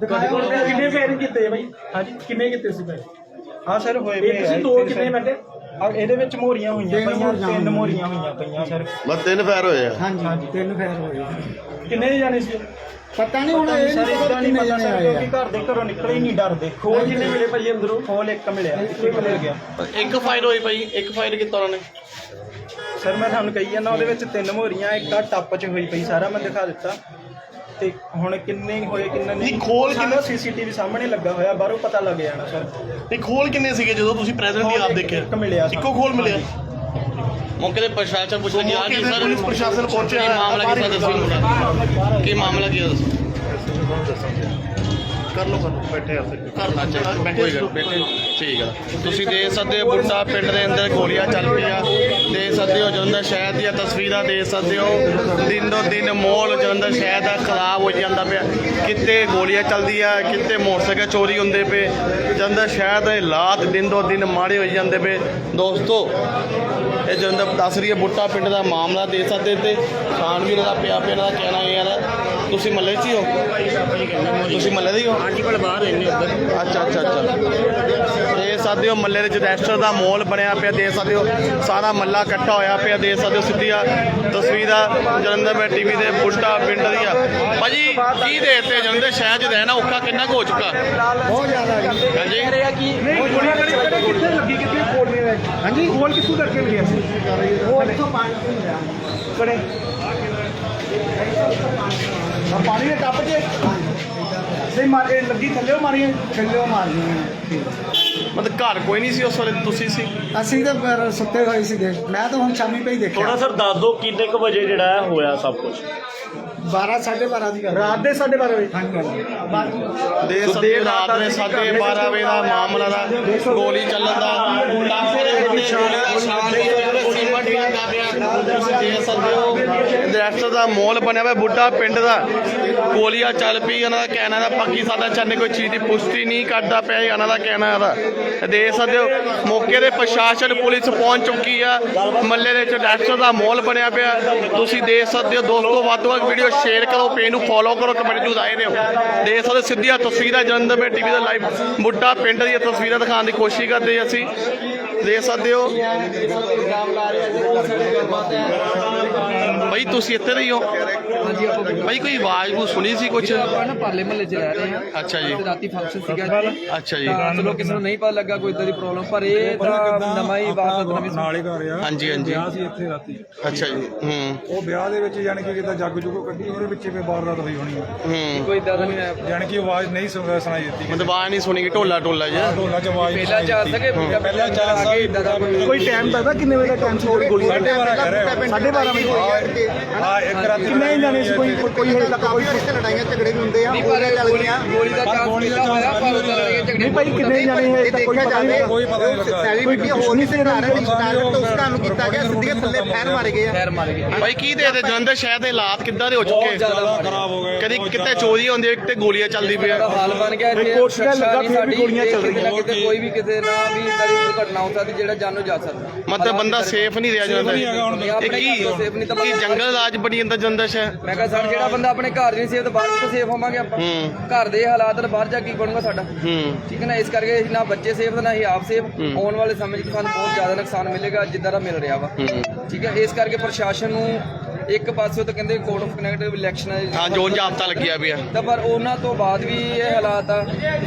ਦਿਖਾਇਆ ਉਹਨੇ
ਕਿੰਨੇ ਫੇਰ ਕੀਤੇ ਭਾਈ
ਹਾਂਜੀ।
ਕਿੰਨੇ ਕੀਤੇ ਸੀ ਭਾਈ?
ਹਾਂ ਸਰ ਹੋਏ
ਇਹ
ਪਏ
ਤੁਸੀਂ
ਆ,
ਦੋ ਕਿੰਨੇ
ਸਰ।
ਮੈਂ
ਆ ਇਹਦੇ ਵਿੱਚ ਮੋਰੀਆਂ ਹੋਈਆਂ
ਤਿੰਨ
ਪਈਆਂ
ਮੋਹਰੀਆਂ
ਤਿੰਨ
ਹੋਈਆਂ।
ਮੋਰੀਆਂ ਹੋਈਆਂ ਪਈਆਂ ਸਰ।
ਬਸ ਤਿੰਨ ਫੈਰ ਹੋਏ ਆ।
ਹਾਂਜੀ ਤਿੰਨ ਫੇਰ ਹੋਏ
ਕਿੰਨੇ ਜਾਣੇ ਸੀ?
ਪਤਾ ਨਹੀਂ ਹੁਣ ਇਹ
ਸਰ
ਨਹੀਂ ਪਤਾ
ਨਹੀਂ
ਕਿੰਨੇ
ਪਤਾ
ਜਣੇ
ਸਰ
ਆਏ
ਕਿਉਂਕਿ
ਆ।
ਘਰ ਦੇ ਘਰੋਂ ਨਿਕਲੇ ਹੀ ਨਹੀਂ ਡਰਦੇ।
ਖੋਲ ਕਿੰਨੇ ਮਿਲੇ ਭਾਈ ਅੰਦਰੋਂ?
ਖੋਲ ਇੱਕ ਮਿਲਿਆ ਇੱਕ ਮਿਲ ਗਿਆ
ਇੱਕ ਫਾਇਰ ਹੋਈ ਭਾਈ ਇੱਕ ਫਾਇਰ ਕੀਤਾ ਉਹਨਾਂ ਨੇ?
ਸਰ ਮੈਂ ਤੁਹਾਨੂੰ ਕਹੀ ਜਾਂਦਾ ਉਹਦੇ ਵਿੱਚ ਤਿੰਨ ਮੋਰੀਆਂ ਇੱਕ ਆ ਟੱਪ 'ਚ ਹੋਈ ਪਈ ਸਾਰਾ ਮੈਂ ਦਿਖਾ ਦਿੱਤਾ। ਤੇ ਹੁਣ ਕਿੰਨੇ ਹੋਏ ਕਿੰਨੇ
ਨਹੀਂ, ਖੋਲ ਕਿੰਨੇ-
ਸੀਸੀਟੀਵੀ ਸਾਹਮਣੇ ਲੱਗਾ ਹੋਇਆ ਬਾਹਰੋਂ ਪਤਾ ਲੱਗ ਜਾਣਾ ਸਰ।
ਨਹੀਂ ਖੋਲ ਕਿੰਨੇ ਸੀਗੇ ਜਦੋਂ ਤੁਸੀਂ ਪ੍ਰੈਜ਼ੈਂਟ ਹੀ ਆਪ ਦੇਖਿਆ?
ਇੱਕ ਮਿਲਿਆ
ਇੱਕੋ ਖੋਲ ਮਿਲਿਆ।
ਮੌਕੇ ਤੇ ਪ੍ਰਸ਼ਾਸਨ ਪੁੱਛਦਾ ਕਿ ਆ
ਤੇ
ਸਰ
ਪੁਲਿਸ ਪ੍ਰਸ਼ਾਸਨ ਪਹੁੰਚਿਆ।
ਕੀ ਮਾਮਲਾ ਕੀ ਸਰ ਦੱਸੋ। ਕੀ ਮਾਮਲਾ ਕੀ ਹੈ ਦੱਸੋ?
ਕਰ ਲਓ ਕਰ ਲਓ ਬੈਠੇ ਆ ਕਰ
ਅੱਛਾ ਕੋਈ ਗੱਲ ਬੈਠੇ ਠੀਕ ਆ। ਤੁਸੀਂ ਦੇਖ ਸਕਦੇ ਹੋ ਬੁੱਢਾ ਪਿੰਡ ਦੇ ਅੰਦਰ ਗੋਲੀਆਂ ਚੱਲ ਪਈਆਂ। ਦੇਖ ਸਕਦੇ ਹੋ ਜਲੰਧਰ ਸ਼ਹਿਰ ਦੀਆਂ ਤਸਵੀਰਾਂ ਦੇਖ ਸਕਦੇ ਹੋ। ਦਿਨ ਦੋ ਦਿਨ ਮਾਹੌਲ ਜਲੰਧਰ ਸ਼ਹਿਰ ਦਾ ਖਰਾਬ ਹੋ ਜਾਂਦਾ ਪਿਆ। ਕਿਤੇ ਗੋਲੀਆਂ ਚੱਲਦੀਆਂ ਕਿਤੇ ਮੋਟਰਸਾਈਕਲ ਚੋਰੀ ਹੁੰਦੇ ਪਏ। ਜਲੰਧਰ ਸ਼ਹਿਰ ਦੇ ਹਾਲਾਤ ਦਿਨ ਦੋ ਦਿਨ ਮਾੜੇ ਹੋਈ ਜਾਂਦੇ ਪਏ। ਦੋਸਤੋ ਇਹ ਜਲੰਧਰ ਦੱਸ ਰਹੀ ਹੈ ਬੁੱਟਾ ਪਿੰਡ ਦਾ ਮਾਮਲਾ ਦੇ ਸਕਦੇ ਤੇ ਛਾਣਬੀਨ ਦਾ ਪਿਆ ਪਿਆ ਦਾ ਕਹਿਣਾ ਇਹ ਹੈ ਤੁਸੀਂ ਮੱਲੇ 'ਚ ਹੀ ਹੋ? ਤੁਸੀਂ ਮੱਲੇ ਦੇ ਹੀ ਹੋ? ਹਾਂਜੀ ਕੋਲ ਬਾਹਰ ਰਹਿੰਦੇ ਉੱਧਰ। ਅੱਛਾ ਅੱਛਾ ਅੱਛਾ। ਸਕਦੇ ਹੋ ਮੱਲੇ ਦੇ ਵਿੱਚ ਰੈਸਟਰ ਦਾ ਮਾਹੌਲ ਬਣਿਆ ਪਿਆ ਦੇ ਸਕਦੇ ਹੋ ਸਾਰਾ ਮੱਲਾ ਇਕੱਠਾ ਹੋਇਆ ਪਿਆ ਦੇ ਸਕਦੇ ਹੋ ਸਿੱਧੀਆਂ ਤਸਵੀਰਾਂ ਜਲੰਧਰ ਮੈਂ ਟੀਵੀ ਦੇ ਬੁੱਟਾ ਪਿੰਡ ਦੀਆਂ। ਭਾਜੀ ਕੀ ਦੇ ਤੇ ਜਲੰਧਰ ਸ਼ਹਿਰ 'ਚ ਰਹਿਣਾ ਔਖਾ ਕਿੰਨਾ ਕੁ ਹੋ ਚੁੱਕਾ?
ਬਹੁਤ ਜ਼ਿਆਦਾ ਜੀ
ਹਾਂਜੀ।
ਕਿੱਥੇ ਲੱਗੀ? ਕਿੱਥੇ ਖੋਲ ਨਹੀਂ ਰਹੇ ਹਾਂਜੀ? ਖੋਲ ਕਿੱਥੋਂ ਕਰਕੇ ਮਿਲਿਆ ਸੀ
ਉਹ ਇੱਥੋਂ ਪਾਣੀ ਪੀ ਰਿਹਾ
ਕੜੇ ਆ ਪਾਣੀ ਦੇ ਟੱਪ ਜੇ ਨਹੀਂ ਮਾਰ ਲੱਗੀ ਥੱਲੇ ਮਾਰੀਆਂ
ਥੱਲੇ ਮਾਰਨੀ
ਮਤਲਬ ਘਰ ਕੋਈ ਨਹੀਂ ਸੀ ਉਸ ਵੇਲੇ ਤੁਸੀਂ ਸੀ?
ਅਸੀਂ ਤਾਂ ਫਿਰ ਸੁੱਤੇ ਹੋਏ ਸੀਗੇ। ਮੈਂ ਤਾਂ ਹੁਣ ਸ਼ਾਮੀ ਪਈ ਦੇਖਿਆ।
ਸਰ ਦੱਸ ਦਿਓ ਕਿੰਨੇ ਕੁ ਵਜੇ ਜਿਹੜਾ ਹੈ ਹੋਇਆ ਸਭ ਕੁਝ
12 12:30 ਦੀ ਗੱਲ।
ਰਾਤ ਦੇ 12:30 ਵਜੇ।
ਹਾਂਜੀ ਹਾਂਜੀ।
ਦੇ ਸਕਦੇ ਹੋ ਰਾਤ ਦੇ 12:30 ਵਜੇ ਦਾ ਮਾਮਲਾ ਦਾ ਗੋਲੀ ਚੱਲਣ ਦਾ। ਟਾਂਕੇ ਦੇ ਉੱਤੇ ਗੋਲੀ ਦਾ ਸ਼ਾਨ ਵੀ ਹੋਇਆ ਸੀਮਟ ਲੱਗਾ ਤੁਸੀਂ ਦੇਖ ਸਕਦੇ ਹੋ ਦਰਖਤ ਦਾ ਮੋਲ ਬਣਿਆ ਹੋਇਆ, ਬੁੱਢਾ ਪਿੰਡ ਦਾ। ਗੋਲੀਆਂ ਚੱਲ ਪਈ ਉਹਨਾਂ ਦਾ ਕਹਿਣਾ ਦਾ ਪੱਕੀ ਸਾਡਾ ਚੰਨੇ ਕੋਈ ਚੀਜ਼ ਦੀ ਪੁਸ਼ਟੀ ਨਹੀਂ ਕਰਦਾ ਪਿਆ ਇਹ ਉਹਨਾਂ ਦਾ ਕਹਿਣਾ ਇਹਦਾ ਦੇਖ ਸਕਦੇ ਹੋ, ਮੌਕੇ ਦੇ ਪ੍ਰਸ਼ਾਸਨ, ਪੁਲਿਸ ਪਹੁੰਚ ਚੁੱਕੀ ਆ। ਮੱਲੇ ਦੇ ਵਿੱਚ ਦਰਖਤ ਦਾ ਮੋਲ ਬਣਿਆ ਪਿਆ। ਤੁਸੀਂ ਦੇਖ ਸਕਦੇ ਹੋ, ਦੋਸਤੋ, ਵੱਧ ਤੋਂ ਵੱਧ ਵੀਡੀਓ ਸ਼ੇਅਰ ਕਰੋ ਪੇਜ ਨੂੰ ਫੋਲੋ ਕਰੋ ਕਮੈਂਟ ਜੂ ਆਏ ਰਹੋ ਦੇਖ ਸਕਦੇ ਹੋ, ਸਿੱਧੀਆਂ ਤਸਵੀਰਾਂ ਜਲੰਧਰ ਮੇ ਟੀਵੀ ਦਾ ਲਾਈਵ ਬੁੱਢਾ ਪਿੰਡ ਦੀਆਂ ਤਸਵੀਰਾਂ ਦਿਖਾਉਣ ਦੀ ਕੋਸ਼ਿਸ਼ ਕਰਦੇ ਅਸੀਂ। ਦੇਖ ਸਕਦੇ ਹੋ। Thank you. ਬਈ ਤੁਸੀਂ ਇੱਥੇ ਰਹੀ ਹੋ? ਬਈ ਕੋਈ ਆਵਾਜ਼ ਨੂੰ ਸੁਣੀ ਸੀ ਕੁਝ
ਨਾ ਪਾਲੇ ਮਹੱਲੇ ਚ ਰਹਿ ਰਹੇ ਆ
ਅੱਛਾ ਜੀ।
ਤੇ ਰਾਤੀ ਫੰਕਸ਼ਨ ਸੀਗਾ ਜੀ।
ਅੱਛਾ ਜੀ।
ਤਾਂ ਚਲੋ ਕਿਸੇ ਨੂੰ ਨਹੀਂ ਪਤਾ ਲੱਗਾ ਕੋਈ ਇਦਾਂ ਦੀ ਪ੍ਰੋਬਲਮ ਪਰ ਇਹ ਤਾਂ ਨਵਾਂ ਹੀ ਬਾਤ ਨਵੀਂ
ਨਾਲ ਹੀ ਘਰ ਆ।
ਹਾਂਜੀ ਹਾਂਜੀ।
ਵਿਆਹ ਸੀ ਇੱਥੇ ਰਾਤੀ।
ਅੱਛਾ ਜੀ ਹੂੰ।
ਉਹ ਵਿਆਹ ਦੇ ਵਿੱਚ ਯਾਨੀ ਕਿ ਕਿਤਾ ਜੱਗ ਜੁਗੋ ਕੱਢੀ ਉਹਦੇ ਵਿੱਚ ਫੇ ਵਾਰਦਾਤ ਹੋਈ ਹੋਣੀ ਆ।
ਹੂੰ।
ਕੋਈ ਇਦਾਂ ਦਾ ਨਹੀਂ ਹੈ
ਯਾਨੀ ਕਿ ਆਵਾਜ਼ ਨਹੀਂ ਸੁਣ- ਸੁਣਾਈ ਦਿੱਤੀ
ਮਤਲਬ ਆਵਾਜ਼ ਨਹੀਂ ਸੁਣੀ ਕਿ ਢੋਲਾ ਢੋਲਾ ਜਿਹਾ?
ਢੋਲਾ ਚ ਆਵਾਜ਼
ਪਹਿਲਾਂ
ਸੁਣਾਈ
ਚਾਰ
ਦਿੱਤੀ।
ਸਕੇ
ਪਹਿਲਾਂ
ਇਦਾਂ ਦਾ ਕੋਈ
ਕੋਈ ਟਾਈਮ ਪਤਾ ਕਿੰਨੇ ਵਜੇ ਦਾ ਟਾਈਮ ਸੀ ਗੋਲੀ
ਸਾਢੇ ਬਾਰਾਂ ਕਹਿ ਰਹੇ
ਸਾਢੇ ਬਾਰਾਂ ਵਜੇ।
ਹਾਂ ਇੱਕ ਰਾਤੀ
ਕਿੰਨੇ ਜਾਣੇ ਸੀ ਕੋਈ ਕੋਈ ਹਜੇ ਤੱਕ ਕੋਈ
ਕਾਫੀ ਲੜਾਈਆਂ ਝਗੜੇ ਵੀ ਹੁੰਦੇ ਆ
ਨਹੀਂ
ਗੋਲੀਆਂ ਚੱਲ
ਪਰ
ਗਈਆਂ।
ਗੋਲੀ ਦਾ ਚਾਂਸ ਪਹਿਲਾਂ ਹੋਇਆ ਪਰ ਉਦਾਂ ਲੜੀਆਂ ਝਗੜੇ
ਨਹੀਂ ਭਾਈ ਕਿੰਨੇ ਜਾਣੇ ਹੈ
ਇਹ
ਤਾਂ ਕੋਈ
ਦੇਖਿਆ
ਪਤਾ ਨਹੀਂ
ਜਾਵੇ
ਕੋਈ ਪਤਾ ਨਹੀਂ ਲੱਗਾ।
ਸੈਲੀਬ੍ਰਿਟੀ ਹੋਰ ਨਹੀਂ ਸੀ ਘਰ ਰਿਸ਼ਤੇਦਾਰ ਤੋਂ ਉਸ ਘਰ ਨੂੰ ਕੀਤਾ ਗਿਆ ਸਿੱਧੀਆਂ ਥੱਲੇ ਫੈਰ ਮਾਰੇ ਗਏ ਆ।
ਫੈਰ ਮਾਰ ਗਏ।
ਭਾਈ ਕੀ ਦੇ ਦੇ? ਜਲੰਧਰ ਸ਼ਹਿਰ ਦੇ ਹਾਲਾਤ ਕਿੱਦਾਂ ਦੇ ਹੋ ਚੁੱਕੇ
ਜ਼ਿਆਦਾ
ਖਰਾਬ ਹੋ ਗਏ
ਕਦੀ ਕਿਤੇ ਚੋਰੀ ਹੁੰਦੀ ਹੈ ਕਿਤੇ ਗੋਲੀਆਂ ਚੱਲਦੀ ਪਈਆਂ।
ਹਾਲ ਬਣ ਗਿਆ ਇੱਥੇ
ਕੋਰਟ ਦਾ ਲੱਗਾ
ਨਹੀਂ
ਫਿਰ ਵੀ
ਸਾਡੀ
ਗੋਲੀਆਂ ਚੱਲ
ਕਿਤੇ ਨਾ
ਰਹੀਆਂ।
ਕਿਤੇ ਕੋਈ ਵੀ ਕਿਸੇ ਨਾਲ ਵੀ ਇਦਾਂ ਦੀ ਦੁਰਘਟਨਾ ਹੋ ਸਕਦੀ ਜਿਹੜਾ ਜਾਨੋਂ ਜਾ ਸਕਦਾ।
ਮਤਲਬ ਬੰਦਾ ਸੇਫ ਨਹੀਂ ਰਿਹਾ
ਹੁਣ
ਇਹ ਕੀ
ਤੋਂ ਤਾਂ
ਕੀ ਜੰਗਲ ਰਾਜ ਬਣੀ ਜਾਂਦਾ ਜਲੰਧਰ ਸ਼ਹਿਰ
ਮੈਂ ਕਿਹਾ ਸਰ ਜਿਹੜਾ ਬੰਦਾ ਆਪਣੇ ਘਰ ਨਹੀਂ ਸੇਫ ਤਾਂ ਬਾਹਰ ਕਿੱਥੋਂ ਸੇਫ ਹੋਵਾਂਗੇ ਆਪਾਂ?
ਹੂੰ।
ਘਰ ਦੇ ਹਾਲਾਤ ਤਾਂ ਬਾਹਰ ਜਾ ਕੇ ਕੀ ਬਣੂਗਾ ਸਾਡਾ?
ਹੂੰ।
ਠੀਕ ਹੈ ਨਾ ਇਸ ਕਰਕੇ ਨਾ ਬੱਚੇ ਸੇਫ ਤੇ ਨਾ ਹੀ ਆਪ ਸੇਫ। ਆਉਣ ਵਾਲੇ ਸਮੇਂ 'ਚ ਸਾਨੂੰ ਬਹੁਤ ਜ਼ਿਆਦਾ ਨੁਕਸਾਨ ਮਿਲੇਗਾ ਜਿੱਦਾਂ ਦਾ ਮਿਲ ਰਿਹਾ ਵਾ।
ਹੂੰ।
ਠੀਕ ਹੈ ਇਸ ਕਰਕੇ ਪ੍ਰਸ਼ਾਸਨ ਨੂੰ ਇੱਕ ਪਾਸੇ ਤਾਂ ਕਹਿੰਦੇ ਕੋਡ ਆਫ ਕਨੈਕਟਿਵ ਇਲੈਕਸ਼ਨ ਹੈ
ਹਾਂ ਜੋਨ ਜਾਬਤਾ ਲੱਗਿਆ ਪਿਆ
ਤਾਂ ਪਰ ਉਹਨਾਂ ਤੋਂ ਬਾਅਦ ਵੀ ਇਹ ਹਾਲਾਤ ਆ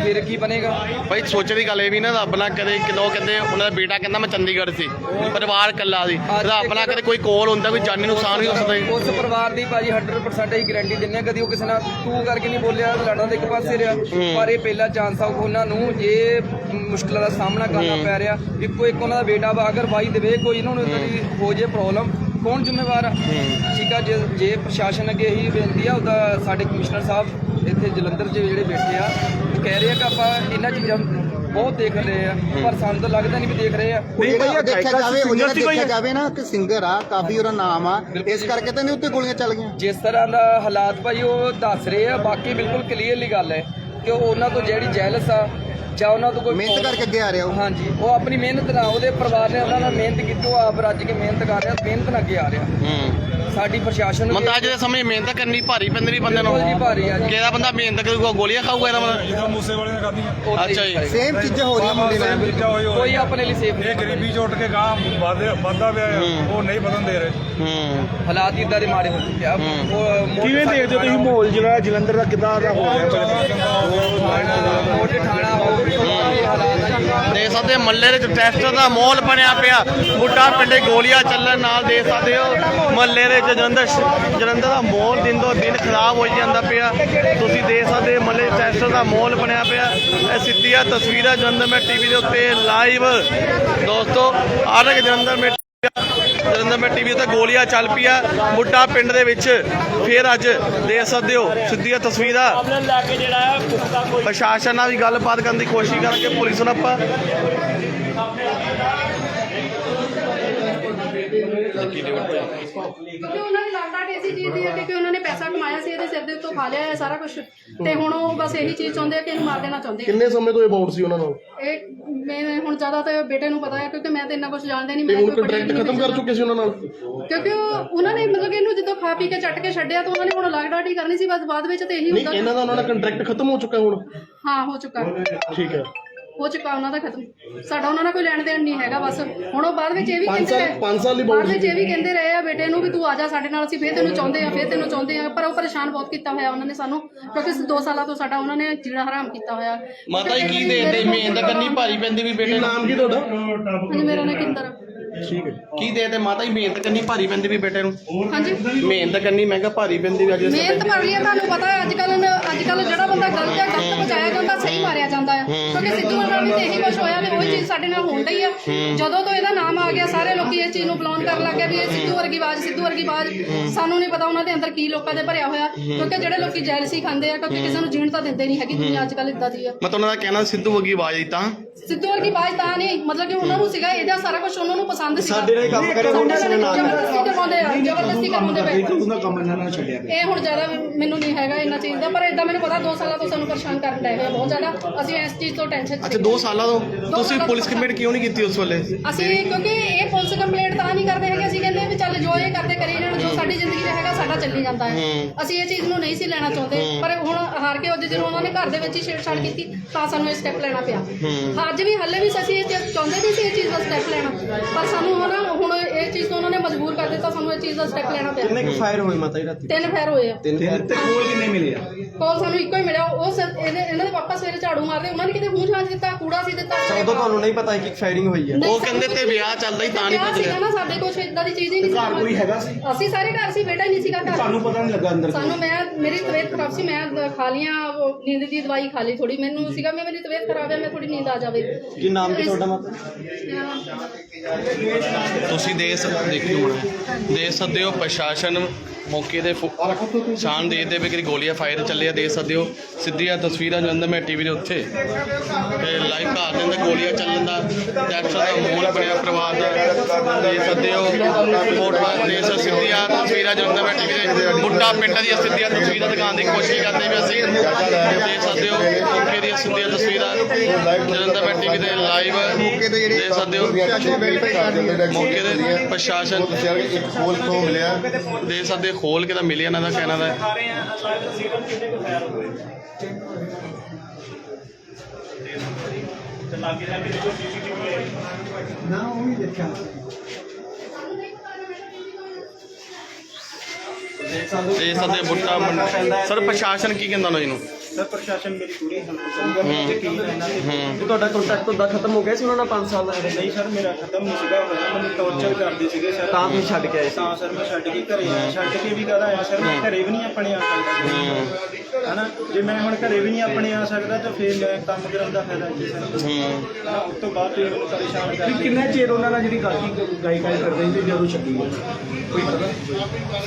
ਫਿਰ ਕੀ ਬਣੇਗਾ?
ਭਾਈ ਸੋਚਣ ਦੀ ਗੱਲ ਇਹ ਵੀ ਨਾ ਰੱਬ ਨਾ ਕਦੇ ਕਿਲੋ ਕਹਿੰਦੇ ਉਹਨਾਂ ਦਾ ਬੇਟਾ ਕਹਿੰਦਾ ਮੈਂ ਚੰਡੀਗੜ੍ਹ ਸੀ ਪਰਿਵਾਰ ਇਕੱਲਾ ਸੀ। ਰੱਬ ਨਾ ਕਦੇ ਕੋਈ ਕੋਲ ਹੁੰਦਾ ਕੋਈ ਜਾਨੀ ਨੁਕਸਾਨ ਵੀ ਹੋ ਸਕਦਾ।
ਉਸ ਪਰਿਵਾਰ ਦੀ ਭਾਜੀ 100% ਹੀ ਗਾਰੰਟੀ ਆ ਕਦੀ ਉਹ ਕਿਸੇ ਨਾਲ ਤੂੰ ਕਰਕੇ ਨਹੀਂ ਬੋਲਿਆ ਲੜਨ ਦੇ ਇੱਕ ਪਾਸੇ ਰਿਹਾ। ਪਰ ਇਹ ਪਹਿਲਾ ਚਾਂਸ ਆ ਉਹਨਾਂ ਨੂੰ ਇਹ ਮੁਸ਼ਕਲਾਂ ਦਾ ਸਾਹਮਣਾ ਕਰਨਾ ਪੈ ਰਿਹਾ ਇੱਕੋ ਇੱਕ ਉਹਨਾਂ ਦਾ ਬੇਟਾ ਵਾ ਅਗਰ ਵਾਈ ਦੇਵੇ ਕੋਈ ਇਹਨਾਂ ਨੂੰ ਇਦਾਂ ਦੀ ਹੋ ਜੇ ਪ੍ਰੋਬਲਮ ਕੌਣ ਜ਼ਿੰਮੇਵਾਰ ਆ? ਠੀਕ ਆ ਜੇ ਜੇ ਪ੍ਰਸ਼ਾਸਨ ਅੱਗੇ ਇਹੀ ਬੇਨਤੀ ਆ ਉਹਦਾ ਸਾਡੇ ਕਮਿਸ਼ਨਰ ਸਾਹਿਬ ਇੱਥੇ ਜਲੰਧਰ 'ਚ ਜਿਹੜੇ ਬੈਠੇ ਆ ਉਹ ਕਹਿ ਰਹੇ ਆ ਕਿ ਆਪਾਂ ਇਹਨਾਂ ਚੀਜ਼ਾਂ ਬਹੁਤ ਦੇਖ ਰਹੇ ਆ ਪਰ ਸਾਨੂੰ ਤਾਂ ਲੱਗਦਾ ਨਹੀਂ ਵੀ ਦੇਖ ਰਹੇ ਆ।
ਜਿਹੜਾ ਦੇਖਿਆ ਜਾਵੇ ਉਹ ਜਿਹੜਾ ਦੇਖਿਆ ਜਾਵੇ ਨਾ ਕਿ ਸਿੰਗਰ ਆ ਕਾਫੀ ਉਹਦਾ ਨਾਮ ਆ ਇਸ ਕਰਕੇ ਤਾਂ ਨਹੀਂ ਉੱਤੇ ਗੋਲੀਆਂ ਚੱਲ ਗਈਆਂ।
ਜਿਸ ਤਰ੍ਹਾਂ ਦਾ ਹਾਲਾਤ ਭਾਈ ਉਹ ਦੱਸ ਰਹੇ ਆ ਬਾਕੀ ਬਿਲਕੁਲ ਕਲੀਅਰਲੀ ਗੱਲ ਹੈ ਕਿ ਉਹ ਉਹਨਾਂ ਤੋਂ ਜਿਹੜੀ ਜੈਲਸ ਆ ਜਾਂ ਉਹਨਾਂ ਤੋਂ ਕੋਈ
ਮਿਹਨਤ ਕਰਕੇ ਅੱਗੇ ਆ ਰਿਹਾ ਉਹ?
ਹਾਂਜੀ ਉਹ ਆਪਣੀ ਮਿਹਨਤ ਨਾਲ ਉਹਦੇ ਪਰਿਵਾਰ ਨੇ ਉਹਨਾਂ ਨਾਲ ਮਿਹਨਤ ਕੀਤੀ ਉਹ ਆਪ ਰੱਜ ਕੇ ਮਿਹਨਤ ਕਰ ਰਿਹਾ ਮਿਹਨਤ ਨਾਲ ਅੱਗੇ ਆ ਰਿਹਾ।
ਹੂੰ।
ਸਾਡੀ ਪ੍ਰਸ਼ਾਸਨ ਨੂੰ
ਮਤਲਬ ਅੱਜ ਦੇ ਸਮੇਂ ਮਿਹਨਤ ਕਰਨੀ ਭਾਰੀ ਪੈਂਦੀ ਵੀ ਬੰਦੇ ਨੂੰ।
ਬਿਲਕੁਲ ਜੀ ਭਾਰੀ ਆ ਜੀ।
ਕਿਹੜਾ ਬੰਦਾ ਮਿਹਨਤ ਕਰੂਗਾ ਗੋਲੀਆਂ ਖਾਊਗਾ ਇਹਦਾ ਮਤਲਬ?
ਜਿੱਦਾਂ ਮੂਸੇ ਵਾਲੇ ਨੇ
ਉੱਥੇ
ਅੱਛਾ ਜੀ।
ਸੇਮ ਚੀਜ਼ਾਂ ਹੋ ਰਹੀਆਂ ਮੁੰਡੇ ਨਾਲ।
ਚੀਜ਼ਾਂ ਹੋਈ
ਕੋਈ ਆਪਣੇ ਲਈ ਸੇਫ
ਇਹ
ਨਹੀਂ
ਗਰੀਬੀ ਚ ਉੱਠ ਕੇ ਗਾਂ ਵੱਧਦਾ ਪਿਆ ਆ। ਉਹ ਨਹੀਂ ਵਧਣ ਦੇ ਰਹੇ।
ਹੂੰ।
ਹਾਲਾਤ ਹੀ ਇਦਾਂ ਦੇ ਮਾੜੇ ਹੋ ਚੁੱਕੇ ਆ। ਉਹ
ਕਿਵੇਂ ਦੇਖਦੇ ਹੋ ਤੁਸੀਂ ਮਾਹੌਲ ਜਿਹੜਾ ਜਲੰਧਰ ਦਾ ਕਿੱਦਾਂ ਦਾ ਹੋ ਰਿਹਾ?
ਮੋਟੇ ਠਾਣਾ ਹੋ ਇਹ ਹਾਲਾਤ ਆ
ਸਕਦੇ ਮੱਲੇ ਦੇ ਟੈਸਟ ਦਾ ਮਾਹੌਲ ਬਣਿਆ ਪਿਆ। ਬੁੱਢਾ ਪਿੰਡੇ ਗੋਲੀਆਂ ਚੱਲਣ ਨਾਲ ਦੇਖ ਸਕਦੇ ਹੋ। ਮੱਲੇ ਦੇ ਜਲੰਧਰ ਜਲੰਧਰ ਦਾ ਮਾਹੌਲ ਦਿਨ ਤੋਂ ਦਿਨ ਖਰਾਬ ਹੋਈ ਜਾਂਦਾ ਪਿਆ। ਤੁਸੀਂ ਦੇਖ ਸਕਦੇ ਹੋ ਮੱਲੇ ਟੈਸਟ ਦਾ ਮਾਹੌਲ ਬਣਿਆ ਪਿਆ। ਇਹ ਸਿੱਧੀਆਂ ਤਸਵੀਰਾਂ ਜਲੰਧਰ ਮੈਂ ਟੀਵੀ ਦੇ ਉੱਤੇ ਲਾਈਵ ਦੋਸਤੋ ਆਰ ਕੇ ਜਲੰਧਰ ਮੈਂ ਜਲੰਧਰ ਮੈਂ ਟੀਵੀ ਤੇ ਗੋਲੀਆਂ ਚੱਲ ਪਈਆਂ। ਮੁੱਢਾ ਪਿੰਡ ਦੇ ਵਿੱਚ ਫੇਰ ਅੱਜ ਦੇ ਸਕਦੇ ਹੋ, ਸਿੱਧੀਆਂ ਤਸਵੀਰਾਂ। ਪ੍ਰਸ਼ਾਸਨ ਨਾਲ ਵੀ ਗੱਲਬਾਤ ਕਰਨ ਦੀ ਕੋਸ਼ਿਸ਼ ਕਰਾਂਗੇ, ਪੁਲਿਸ ਨੂੰ ਆਪਾਂ।
ਕਿਉਂਕਿ ਉਹਨਾਂ ਦੀ ਲਾਗਡਾਟ ਐਸੀ ਚੀਜ਼ ਦੀ ਹੈ ਕਿ ਉਹਨਾਂ ਨੇ ਪੈਸਾ ਕਮਾਇਆ ਸੀ ਇਹਦੇ ਸਿਰ ਦੇ ਉੱਤੋਂ ਖਾ ਲਿਆ ਹੈ ਸਾਰਾ ਕੁਝ ਤੇ ਹੁਣ ਉਹ ਬਸ ਇਹੀ ਚੀਜ਼ ਚਾਹੁੰਦੇ ਆ ਕਿ ਇਹਨੂੰ ਮਾਰ ਦੇਣਾ ਚਾਹੁੰਦੇ ਆ।
ਕਿੰਨੇ ਸਮੇਂ ਤੋਂ ਇਹ ਬਾਉਂਡ ਸੀ ਉਹਨਾਂ ਨਾਲ?
ਇਹ ਮੈਂ ਹੁਣ ਜ਼ਿਆਦਾ ਤੇ ਬੇਟੇ ਨੂੰ ਪਤਾ ਹੈ ਕਿਉਂਕਿ ਮੈਂ ਤਾਂ ਇੰਨਾ ਕੁਝ ਜਾਣਦਾ ਨਹੀਂ
ਤੇ
ਮੈਂ
ਹੁਣ
ਕੋਈ
ਕੰਟਰੈਕਟ
ਪਟਿਆਲੇ
ਖਤਮ ਕਰ ਚੁੱਕੇ ਸੀ ਉਹਨਾਂ ਨਾਲ?
ਕਿਉਂਕਿ ਉਹ- ਉਹਨਾਂ ਨੇ ਮਤਲਬ ਕਿ ਇਹਨੂੰ ਜਦੋਂ ਖਾ ਪੀ ਕੇ ਚੱਟ ਕੇ ਛੱਡਿਆ ਤਾਂ ਉਹਨਾਂ ਨੇ ਹੁਣ ਲਾਗਡਾਟ ਹੀ ਕਰਨੀ ਸੀ ਬਸ ਬਾਅਦ ਵਿੱਚ ਤੇ ਇਹੀ
ਨਹੀਂ
ਹੁੰਦਾ
ਇਹਨਾਂ ਦਾ ਉਹਨਾਂ ਦਾ ਕੰਟਰੈਕਟ ਖਤਮ ਹੋ ਚੁੱਕਾ ਹੁਣ।
ਹਾਂ ਹੋ ਚੁੱਕਾ।
ਠੀਕ ਹੈ।
ਹੋ ਚੁੱਕਾ ਉਹਨਾਂ ਦਾ ਖਤਮ। ਸਾਡਾ ਉਹਨਾਂ ਨਾਲ ਕੋਈ ਲੈਣ ਦੇਣ ਨਹੀਂ ਹੈਗਾ ਬਸ। ਹੁਣ ਉਹ ਬਾਅਦ ਵਿੱਚ ਇਹ ਵੀ
ਪੰਜ
ਕਹਿੰਦੇ
ਸਾਲ-
ਰਹੇ।
ਪੰਜ ਸਾਲ ਦੀ
ਬਾਅਦ ਵਿੱਚ ਇਹ ਵੀ ਕਹਿੰਦੇ ਰਹੇ ਆ ਬੇਟੇ ਨੂੰ ਵੀ ਤੂੰ ਆ ਜਾ ਸਾਡੇ ਨਾਲ ਅਸੀਂ ਫੇਰ ਤੈਨੂੰ ਚਾਹੁੰਦੇ ਆ ਫੇਰ ਤੈਨੂੰ ਚਾਹੁੰਦੇ ਆ ਪਰ ਉਹ ਪਰੇਸ਼ਾਨ ਬਹੁਤ ਕੀਤਾ ਹੋਇਆ ਉਹਨਾਂ ਨੇ ਸਾਨੂੰ ਕਿਉਂਕਿ 2 ਸਾਲਾਂ ਤੋਂ ਸਾਡਾ ਉਹਨਾਂ ਨੇ ਜੀਣਾ ਹਰਾਮ ਕੀਤਾ ਹੋਇਆ।
ਮਾਤਾ ਜੀ ਕੀ ਦੇ? ਦੇ ਮਿਹਨਤ ਕਰਨੀ ਭਾਰੀ ਪੈਂਦੀ ਵੀ ਬੇਟੇ ਨੂੰ।
ਨਾਮ ਕੀ ਤੁਹਾਡਾ?
ਹਾਂਜੀ ਮੇਰਾ ਨਾਂ ਕਿੰਦਰ
ਠੀਕ ਹੈ।
ਕੀ ਦੇ ਦੇ ਮਾਤਾ ਜੀ ਮਿਹਨਤ ਕਰਨੀ ਭਾਰੀ ਪੈਂਦੀ ਵੀ ਬੇਟੇ ਨੂੰ?
ਹਾਂਜੀ।
ਮਿਹਨਤ ਕਰਨੀ ਮੈਂ ਕਿਹਾ ਭਾਰੀ ਪੈਂਦੀ ਵੀ ਅੱਜ ਦੇ ਸਮੇਂ
ਮਿਹਨਤ ਕਰ ਲਈ ਆ, ਤੁਹਾਨੂੰ ਪਤਾ ਹੈ ਅੱਜ ਕੱਲ ਅੱਜ ਕੱਲ ਜਿਹੜਾ ਬੰਦਾ ਗਲਤ ਹੈ ਗਲਤ ਬਚਾਇਆ ਜਾਂਦਾ ਸਹੀ ਮਾਰਿਆ ਜਾਂਦਾ ਹੈ। ਕਿਉਂਕਿ ਸਿੱਧੂ ਨਾਲ ਵੀ ਤੇ ਇਹੀ ਕੁਝ ਹੋਇਆ ਤੇ ਉਹੀ ਚੀਜ਼ ਸਾਡੇ ਨਾਲ ਹੋਣ ਡਈ ਆ। ਜਦੋਂ ਤੋਂ ਇਹਦਾ ਨਾਮ ਆ ਗਿਆ ਸਾਰੇ ਲੋਕੀ ਇਸ ਚੀਜ਼ ਨੂੰ ਬਲੌਨ ਕਰਨ ਲੱਗ ਗਏ ਵੀ ਇਹ ਸਿੱਧੂ ਵਰਗੀ ਆਵਾਜ਼ ਸਿੱਧੂ ਵਰਗੀ ਆਵਾਜ਼। ਸਾਨੂੰ ਨਹੀਂ ਪਤਾ ਉਹਨਾਂ ਦੇ ਅੰਦਰ ਕੀ ਲੋਕਾਂ ਦੇ ਭਰਿਆ ਹੋਇਆ। ਕਿਉਂਕਿ ਜਿਹੜੇ ਲੋਕੀ ਜੈਲਸੀ ਖਾਂਦੇ ਆ ਕਿਉਂਕਿ ਕਿਸੇ ਨੂੰ ਜੀਣ ਤਾਂ ਦਿੰਦੇ ਨਹੀਂ ਹੈਗੀ ਦੁਨੀਆ ਅੱਜ ਕੱਲ ਇਦਾਂ ਦੀ ਆ।
ਮੈਂ ਤਾਂ ਉਹਨਾਂ ਦਾ ਕਹਿਣਾ ਸਿੱਧੂ ਵਗੀ ਆਵਾਜ਼ ਦੀ ਤਾਂ?
ਸਿੱਧੂ ਵਰਗੀ ਆਵਾਜ਼ ਤਾਂ ਨਹੀਂ ਮਤਲਬ ਕਿ ਉਹਨਾਂ ਨੂੰ ਸੀਗਾ ਇਹਦਾ ਸਾਰਾ ਕੁਝ ਉਹਨਾਂ ਨੂੰ ਪਸੰਦ ਸੀਗਾ।
ਸਾਡੇ ਨਾਲ ਹੀ ਕੰਮ ਕਰੇ, ਹੁਣ ਕਿਸੇ ਨੇ ਨਾ
ਜ਼ਬਰਦਸਤੀ ਕਰਵਾਉਂਦੇ ਆ ਜ਼ਬਰਦਸਤੀ ਕਰਵਾਉਂਦੇ ਪਏ ਇਹ ਹੁਣ ਜ਼ਿਆਦਾ ਮੈਨੂੰ ਨਹੀਂ ਹੈਗਾ ਇੰਨਾ ਚੀਜ਼ ਦਾ ਪਰ ਇਦਾਂ ਮੈਨੂੰ ਪਤਾ 2 ਸਾਲਾਂ ਤੋਂ ਸਾਨੂੰ ਪਰੇਸ਼ਾਨ ਕਰਨ ਡਏ ਹੋਏ ਆ ਬਹੁਤ ਜ਼ਿਆਦਾ। ਅਸੀਂ ਇਸ ਚੀਜ਼ ਤੋਂ ਟੈਨਸ਼ਨ
ਅੱਛਾ 2 ਸਾਲਾਂ ਤੋਂ ਤੁਸੀਂ ਪੁਲਿਸ ਕੰਪਲੇਂਟ ਕਿਉਂ ਨਹੀਂ ਕੀਤੀ ਉਸ ਵੇਲੇ?
ਅਸੀਂ ਕਿਉਂਕਿ ਇਹ ਪੁਲਿਸ ਕੰਪਲੇਂਟ ਤਾਂ ਨਹੀਂ ਕਰਦੇ ਹੈਗੇ ਅਸੀਂ ਕਹਿੰਦੇ ਵੀ ਚੱਲ ਜੋ ਇਹ ਕਰਦੇ ਕਰੀ ਜਾਣ ਜੋ ਸਾਡੀ ਜ਼ਿੰਦਗੀ ਦਾ ਹੈਗਾ ਸਾਡਾ ਚੱਲੀ ਜਾਂਦਾ ਹੈ। ਅਸੀਂ ਇਹ ਚੀਜ਼ ਨੂੰ ਨਹੀਂ ਸੀ ਲੈਣਾ ਚਾਹੁੰਦੇ ਪਰ ਹੁਣ ਹਾਰ ਕੇ ਉਹਦੇ ਜਦੋਂ ਉਹਨਾਂ ਨੇ ਘਰ ਦੇ ਵਿੱਚ ਹੀ ਛੇੜਛਾੜ ਕੀਤੀ ਤਾਂ ਸਾਨੂੰ ਇਹ ਸਟੈਪ ਲੈਣਾ ਪਿਆ। ਅੱਜ ਵੀ ਹੱਲੇ ਵੀ ਅਸੀਂ ਇਹ ਚਾਹੁੰਦੇ ਨਹੀਂ ਸੀ ਇਹ ਚੀਜ਼ ਦਾ ਸਟੈਪ ਲੈਣਾ ਪਰ ਸਾਨੂੰ ਹੁਣ ਹੁਣ ਇਹ ਚੀਜ਼ ਤੋਂ ਉਹਨਾਂ ਨੇ ਮਜਬੂਰ ਕਰ ਦਿੱਤਾ ਸਾਨੂੰ ਇਹ ਚੀਜ਼ ਦਾ ਸਟੈਪ ਲੈਣਾ ਪਿਆ।
ਕਿੰਨੇ ਕੁ ਫਾਇਰ ਹੋਏ ਮਾਤਾ ਜੀ ਰਾਤੀ?
ਤਿੰਨ ਫੈਰ ਹੋਏ ਆ।
ਤਿੰਨ ਫਾਇਰ ਤੇ ਕੋਲ ਕਿੰਨੇ ਮਿਲੇ ਆ?
ਕੋਲ ਸਾਨੂੰ ਇੱਕੋ ਹੀ ਮਿਲਿਆ। ਉਹ ਸਰ ਇਹਨਾਂ ਦੇ ਪਾਪਾ ਸਵੇਰੇ ਝਾੜੂ ਮਾਰਦੇ ਉਹਨਾਂ ਨੇ ਕਿਤੇ ਮੂੰਹ ਛਾਂਜ ਦਿੱਤਾ ਕੂੜਾ ਸੀ ਦਿੱਤਾ।
ਉਦੋਂ ਤੁਹਾਨੂੰ ਨਹੀਂ ਪਤਾ ਕਿ ਫਾਇਰਿੰਗ ਹੋਈ ਹੈ
ਉਹ ਕਹਿੰਦੇ ਤੇ ਵਿਆਹ ਚੱਲਦਾ ਹੀ ਤਾਂ ਨਹੀਂ ਲਿਆ
ਨਾ ਸਾਡੇ ਕੋਲ ਇਦਾਂ ਦੀ ਚੀਜ਼ ਹੀ ਨਹੀਂ ਸੀ
ਘਰ ਕੋਈ ਹੈਗਾ ਸੀ?
ਅਸੀਂ ਸਾਰੇ ਘਰ ਸੀ ਬੇਟਾ ਹੀ ਨਹੀਂ ਸੀਗਾ ਘਰ।
ਤੁਹਾਨੂੰ ਪਤਾ ਨਹੀਂ ਲੱਗਾ ਅੰਦਰ
ਸਾਨੂੰ ਮੈਂ ਮੇਰੀ ਤਬੀਅਤ ਖਰਾਬ ਸੀ ਮੈਂ ਖਾ ਲੀਆਂ ਉਹ ਨੀਂਦ ਦੀ ਦਵਾਈ ਖਾ ਲਈ ਥੋੜੀ ਮੈਨੂੰ ਸੀਗਾ ਮੈਂ ਮੇਰੀ ਤਬੀਅਤ ਖਰਾਬ ਹੈ ਮੈਂ ਥੋੜੀ ਨੀਂਦ ਆ ਜਾਵੇ।
ਕੀ ਨਾਮ ਕੀ ਤੁਹਾਡਾ ਮਾਤਾ?
ਤੁਸੀਂ ਦੇ ਸਕਦੇ ਦੇਖੀ ਹੋਣਾ। ਦੇ ਸਕਦੇ ਹੋ ਪ੍ਰਸ਼ਾਸਨ ਮੌਕੇ ਦੇ ਸ਼ਾਨ ਦੇਖਦੇ ਦੇ ਵੀ ਕਿ ਗੋਲੀਆਂ ਫਾਇਰ ਚੱਲੇ ਆ ਦੇ ਸਕਦੇ ਹੋ। ਸਿੱਧੀਆਂ ਤਸਵੀਰਾਂ ਜਲੰਧਰ ਮੈਂ ਟੀਵੀ ਦੇ ਉੱਤੇ। ਤੇ ਲਾਈਵ ਘਰ ਦੇ ਅੰਦਰ ਗੋਲੀਆਂ ਚੱਲਣ ਦਾ ਟੈਕਸ ਦਾ ਮੂਲ ਬਣਿਆ ਪਰਿਵਾਰ ਦਾ। ਦੇਖ ਸਕਦੇ ਹੋ, ਫੋਟੋਆਂ ਦੇ ਸਿੱਧੀਆਂ ਤਸਵੀਰਾਂ ਜਲੰਧਰ ਮੈਂ ਟੀਵੀ ਦੇ ਮੁੱਢਾ ਪਿੰਡ ਦੀਆਂ ਸਿੱਧੀਆਂ ਤਸਵੀਰਾਂ ਦਿਖਾਉਣ ਦੀ ਕੋਸ਼ਿਸ਼ ਕਰਦੇ ਵੀ ਅਸੀਂ। ਦੇਖ ਸਕਦੇ ਹੋ ਦੀਆਂ ਤਸਵੀਰਾਂ ਜਲੰਧਰ ਮੈਂ ਟੀਵੀ ਲਾਈਵ
ਮੌਕੇ
ਦੇ ਸਕਦੇ ਹੋ
ਪ੍ਰਸ਼ਾਸਨ ਵੈਰੀਫਾਈ ਕਰ ਦਿੰਦੇ
ਮੌਕੇ ਦੇ ਪ੍ਰਸ਼ਾਸਨ
ਇੱਕ ਖੋਲ ਤੋਂ ਮਿਲਿਆ
ਦੇ ਸਕਦੇ ਖੋਲ ਕੇ ਤਾਂ ਮਿਲਿਆ ਇਹਨਾਂ ਦਾ, ਕਹਿਣਾ ਦਾ।
ਸਾਰੇ ਆ ਸਾਰੇ ਦੇਖੋ ਸੀਸੀਟੀਵੀ
ਨਾ ਉਹ ਨਹੀਂ ਦੇਖਿਆ
ਦੇ ਸਕਦੇ ਬੁੱਟਾ ਸਰ, ਪ੍ਰਸ਼ਾਸਨ ਕੀ ਕਹਿੰਦਾ ਉਹਨਾਂ ਨੂੰ?
ਸਰ ਪ੍ਰਸ਼ਾਸਨ ਮੇਰੀ ਪੂਰੀ ਹੈਲਪ ਕਰੂਗਾ। ਮੈਂ ਯਕੀਨ ਹੈ ਇਹਨਾਂ ਤੇ
ਹੂੰ।
ਤੁਹਾਡਾ ਕੰਟਰੈਕਟ ਉਦਾਂ ਖਤਮ ਹੋ ਗਿਆ ਸੀ ਉਹਨਾਂ ਨਾਲ 5 ਸਾਲ ਦਾ?
ਨਹੀਂ ਸਰ ਮੇਰਾ ਖਤਮ ਨਹੀਂ ਸੀਗਾ ਹੋਇਆ। ਮੈਨੂੰ ਟੌਰਚਰ ਕਰਦੇ ਸੀਗੇ ਸਰ।
ਤਾਂ ਤੁਸੀਂ ਛੱਡ ਕੇ ਆਏ ਸੀ?
ਤਾਂ ਸਰ ਮੈਂ ਛੱਡ ਕੇ ਘਰੇ ਆਇਆ। ਛੱਡ ਕੇ ਵੀ ਕਹਦਾ ਆਇਆ ਸਰ? ਮੈਂ ਘਰੇ ਵੀ ਨਹੀਂ ਆਪਣੇ ਆ ਸਕਦਾ ਹਨਾ? ਜੇ ਮੈਂ ਹੁਣ ਘਰੇ ਵੀ ਨਹੀਂ ਆਪਣੇ ਆ ਸਕਦਾ ਤਾਂ ਫਿਰ ਮੈਂ ਕੰਮ ਕਰਨ ਦਾ ਫਾਇਦਾ ਕੀ ਸਰ?
ਹੂੰ।
ਹਨਾ, ਉਸ ਤੋਂ ਬਾਅਦ ਤੁਸੀਂ ਮੈਨੂੰ ਪਰੇਸ਼ਾਨ ਕਰਦੇ
ਕਿੰਨਾ ਚਿਰ ਉਹਨਾਂ ਨਾਲ ਜਿਹੜੀ ਗਾਇਕੀ ਗਾਇਕਾਈ ਕਰਦੇ ਸੀ ਜਦੋਂ ਛੱਡੀ ਕੋਈ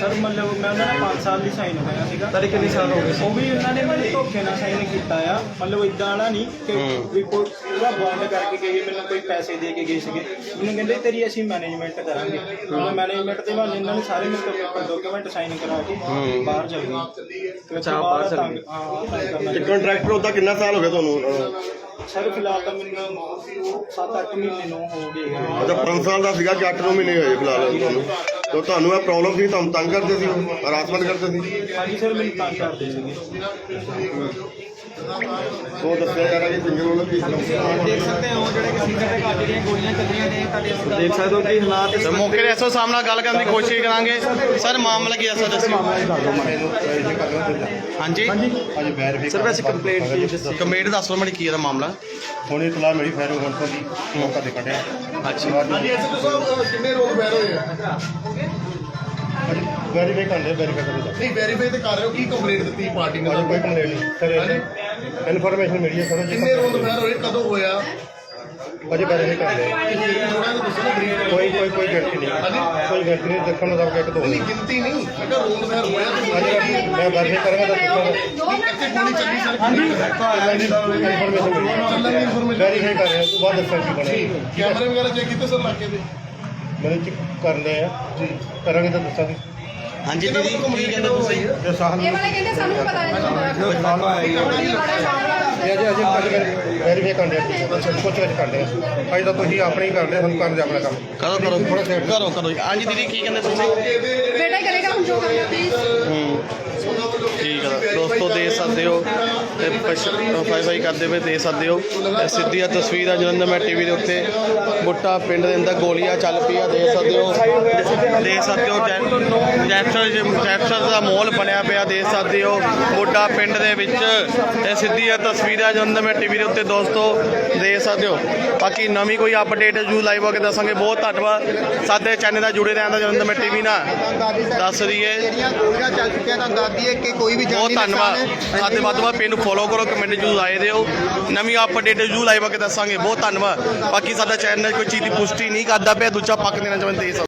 ਸਰ ਮਤਲਬ ਮੈਂ ਉਹਨਾਂ ਨਾਲ 5 ਸਾਲ ਦੀ ਸਾਈਨ ਹੋਇਆ ਸੀਗਾ।
ਤੁਹਾਡੇ ਕਿੰਨੇ ਸਾਲ ਹੋ ਗਏ
ਉਹ ਵੀ ਉਹਨਾਂ ਨੇ ਮੈਨੂੰ ਧੋਖੇ ਨਾਲ ਸਾਈਨ ਕੀਤਾ ਆ। ਮਤਲਬ ਇਦਾਂ ਵਾਲਾ ਨਹੀਂ ਕਿ। ਵੀ ਕੋਈ ਪੂਰਾ ਬੌਂਡ ਕਰਕੇ ਗਏ ਮੈਨੂੰ ਕੋਈ ਪੈਸੇ ਦੇ ਕੇ ਗਏ ਸੀਗੇ। ਮੈਨੂੰ ਕਹਿੰਦੇ ਤੇਰੀ ਅਸੀਂ ਮੈਨੇਜਮੈਂਟ ਕਰਾਂਗੇ। ਮੈਂ ਮੈਨੇਜਮੈਂਟ ਦੇ ਬਾਅਦ ਇਹਨਾਂ ਨੇ ਸਾਰੇ ਮੇਰੇ ਕੋਲ ਡਾਕੂਮੈਂਟ ਸਾਈਨ ਕਰਾ ਕੇ ਬਾਹਰ ਚਲ ਗਏ
ਅੱਛਾ, ਬਾਹਰ ਚਲੇ ਗਏ।
ਹਾਂ
ਤੇ ਕੰਟਰੈਕਟਰ ਉਹਦਾ ਕਿੰਨਾ ਸਾਲ ਹੋ ਗਿਆ ਤੁਹਾਨੂੰ
ਸਰ ਫਿਲਹਾਲ ਤਾਂ ਮੈਨੂੰ 7-8 ਮਹੀਨੇ ਨੂੰ ਹੋ ਗਏ ਆ
ਅੱਛਾ 5 ਸਾਲ ਦਾ ਸੀਗਾ ਕਿ 8 ਮਹੀਨੇ ਹੋਏ ਫਿਲਹਾਲ ਤੁਹਾਨੂੰ। ਤੇ ਤੁਹਾਨੂੰ ਇਹ ਪ੍ਰੋਬਲਮ ਸੀ ਤੁਹਾਨੂੰ ਤੰਗ ਕਰਦੇ ਸੀ ਹਰਾਸਮੈਂਟ ਕਰਦੇ ਸੀ?
ਹਾਂਜੀ ਸਰ ਮੈਨੂੰ ਤੰਗ ਕਰਦੇ ਸੀਗੇ।
ਉਹ ਦੱਸਿਆ ਜਾ ਰਿਹਾ ਕਿ ਸਿੰਗਰ ਵੱਲੋਂ ਕੀ
ਦੇਖ ਸਕਦੇ ਹੋ ਜਿਹੜੇ ਕਿ ਸਿੰਗਰ ਦੇ ਘਰ ਜਿਹੜੀਆਂ ਗੋਲੀਆਂ ਚੱਲੀਆਂ ਨੇ ਤੁਹਾਡੇ ਦੇਖ ਸਕਦੇ ਹੋ ਕਿ ਹਾਲਾਤ
ਤੇ ਮੌਕੇ ਤੇ ਐਸਓ ਸਾਹਿਬ ਨਾਲ ਗੱਲ ਕਰਨ ਦੀ ਕੋਸ਼ਿਸ਼ ਕਰਾਂਗੇ। ਸਰ ਮਾਮਲਾ ਕੀ ਹੈ ਸਰ ਦੱਸਿਓ ਹਾਂਜੀ?
ਸਰ ਵੈਸੇ ਕੰਪਲੇਂਟ ਕੀ ਦੱਸੀ?
ਕਮੇਟ ਦੱਸੋ ਮੈਨੂੰ ਕੀ ਇਹਦਾ ਮਾਮਲਾ?
ਹੁਣੇ ਇਤਲਾਹ ਮਿਲੀ ਫਾਇਰ ਹੋਣ ਤੋਂ ਜੀ ਮੌਕਾ ਦੇ ਕੱਢਿਆ
ਅੱਛਾ।
ਕਿੰਨੇ ਰੋਲ ਫੈਰ ਹੋਏ ਆ?
ਵੈਰੀਫਾਈ ਕਰਦੇ ਵੈਰੀਫਾਈ ਕਰਦੇ
ਨਹੀਂ ਵੈਰੀਫਾਈ ਤੇ ਕਰ ਰਹੇ ਹੋ ਕੀ ਕੰਪਲੇਂਟ ਦਿੱਤੀ ਪਾਰਟੀ ਨੇ
ਕੋਈ ਕੰਪਲੇਂਟ ਨਹੀਂ। ਸਰ ਇਨਫੋਰਮੇਸ਼ਨ ਮਿਲੀ ਹੈ ਸਰ
ਕਿੰਨੇ ਰੋਲ ਫੈਰ ਹੋਏ ਕਦੋਂ ਹੋਇਆ?
ਅਜੇ ਵੈਰੀਫਾਈ ਕਰਦੇ
ਥੋੜਾ ਜਿਹਾ ਦੱਸੋ ਨਾ brief
ਕੋਈ ਕੋਈ ਕੋਈ ਗਿਣਤੀ ਨਹੀਂ। ਕੋਈ ਗਿਣਤੀ ਨਹੀਂ ਦੇਖਣ ਨੂੰ ਸਭ ਇੱਕ ਦੋ
ਨਹੀਂ ਗਿਣਤੀ ਨਹੀਂ। ਅਗਰ ਰੋਲ ਫੈਰ ਹੋਇਆ ਤਾਂ
ਅਜੇ ਮੈਂ ਵੈਰੀਫਾਈ ਕਰਾਂਗਾ ਤਾਂ ਦੱਸਾਂਗਾ
ਗੋਲੀ ਚੱਲੀ ਸਰ?
ਇਨਫੋਰਮੇਸ਼ਨ ਮਿਲੀ।
ਚੱਲਣ ਦੀ ਇਨਫੋਰਮੇਸ਼ਨ
ਵੈਰੀਫਾਈ ਕਰ ਰਹੇ ਉਸ ਤੋਂ ਬਾਅਦ ਦੱਸਾਂ ਕੀ ਬਣਿਆ।
ਕੈਮਰੇ ਵਗੈਰਾ ਚੈੱਕ ਕੀਤੇ ਸਰ ਇਲਾਕੇ ਦੇ?
ਮੇਰੇ ਚ ਕਰ ਲਏ ਆ ਜੀ। ਕਰਾਂਗੇ ਤਾਂ ਦੱਸਾਂਗੇ।
ਹਾਂਜੀ ਦੀਦੀ ਕੀ ਕਹਿੰਦੇ ਤੁਸੀਂ?
ਜੇ
ਇਹ ਵਾਲੇ ਕਹਿੰਦੇ ਸਾਨੂੰ ਵੀ ਪਤਾ ਨਹੀਂ
ਇਹ ਅਜੇ ਅਜੇ ਅਜੇ ਵੈਰੀਫਾਈ ਕਰਦੇ ਆ ਕੁਛ ਕੁਛ ਕਰਦੇ ਆ ਅਜੇ ਤਾਂ ਤੁਸੀਂ ਆਪਣੇ ਹੀ ਕਰਦੇ ਹੁਣ ਕਰਨ ਦੇ ਆਪਣਾ ਕੰਮ।
ਕਰੋ ਕਰੋ। ਕਰੋ ਕਰੋ। ਹਾਂਜੀ ਦੀਦੀ ਕੀ ਕਹਿੰਦੇ ਤੁਸੀਂ?
ਬੇਟਾ ਹੀ ਕਰੇਗਾ ਹੁਣ ਜੋ ਕਰਨਾ ਪਲੀਜ਼
ਹੂੰ। ਦੋਸਤੋ ਦੇ ਸਕਦੇ ਹੋ ਤੇ ਫਾਈ ਫਾਈ ਕਰਦੇ ਹੋਏ ਦੇ ਸਕਦੇ ਹੋ। ਸਿੱਧੀਆਂ ਤਸਵੀਰਾਂ ਜਲੰਧਰ ਮੈਂ ਟੀਵੀ ਦੇ ਉੱਤੇ। ਬੁੱਟਾ ਪਿੰਡ ਦੇ ਅੰਦਰ ਗੋਲੀਆਂ ਚੱਲ ਪਈਆਂ ਦੇ ਸਕਦੇ ਹੋ। ਦੇ ਸਕਦੇ ਹੋ ਜੈ- ਜੈਪਸਰ ਦਾ ਮਾਹੌਲ ਬਣਿਆ ਪਿਆ ਦੇ ਸਕਦੇ ਹੋ। ਬੁੱਟਾ ਪਿੰਡ ਦੇ ਵਿੱਚ ਇਹ ਸਿੱਧੀਆਂ ਤਸਵੀਰਾਂ ਜਲੰਧਰ ਮੈਂ ਟੀਵੀ ਦੇ ਉੱਤੇ, ਦੋਸਤੋ। ਦੇ ਸਕਦੇ ਹੋ। ਬਾਕੀ ਨਵੀਂ ਕੋਈ ਅਪਡੇਟ ਜੂ ਲਾਈਵ ਹੋ ਕੇ ਦੱਸਾਂਗੇ। ਬਹੁਤ ਧੰਨਵਾਦ। ਸਾਡੇ ਚੈਨਲ ਨਾਲ ਜੁੜੇ ਰਹਿਣ ਦਾ ਜਲੰਧਰ ਮੈਂ ਟੀਵੀ ਨਾਲ। ਦੱਸ ਰਹੀਏ
ਗੋਲੀਆਂ ਚੱਲ ਚੁੱਕੀਆਂ ਤਾਂ ਦੱਸਦੀ ਹੈ ਕਿ ਕੋਈ ਵੀ
ਬਹੁਤ ਧੰਨਵਾਦ।
ਨੁਕਸਾਨ
ਸਾਡੇ ਵੱਧ ਵੱਧ ਪੇਜ ਨੂੰ ਫੋਲੋ ਕਰੋ, ਕਮੈਂਟ ਜੂ ਆਏ ਦਿਓ। ਨਵੀਂ ਅਪਡੇਟ ਜੂ ਲਾਈਵ ਆ ਕੇ ਦੱਸਾਂਗੇ। ਬਹੁਤ ਧੰਨਵਾਦ। ਬਾਕੀ ਸਾਡਾ ਚੈਨਲ ਕੋਈ ਚੀਜ਼ ਦੀ ਪੁਸ਼ਟੀ ਨਹੀਂ ਕਰਦਾ ਪਿਆ, ਦੂਜਾ ਪੱਕ ਦੇਣਾ ਚਾਹੁੰਦੇ ਇਸ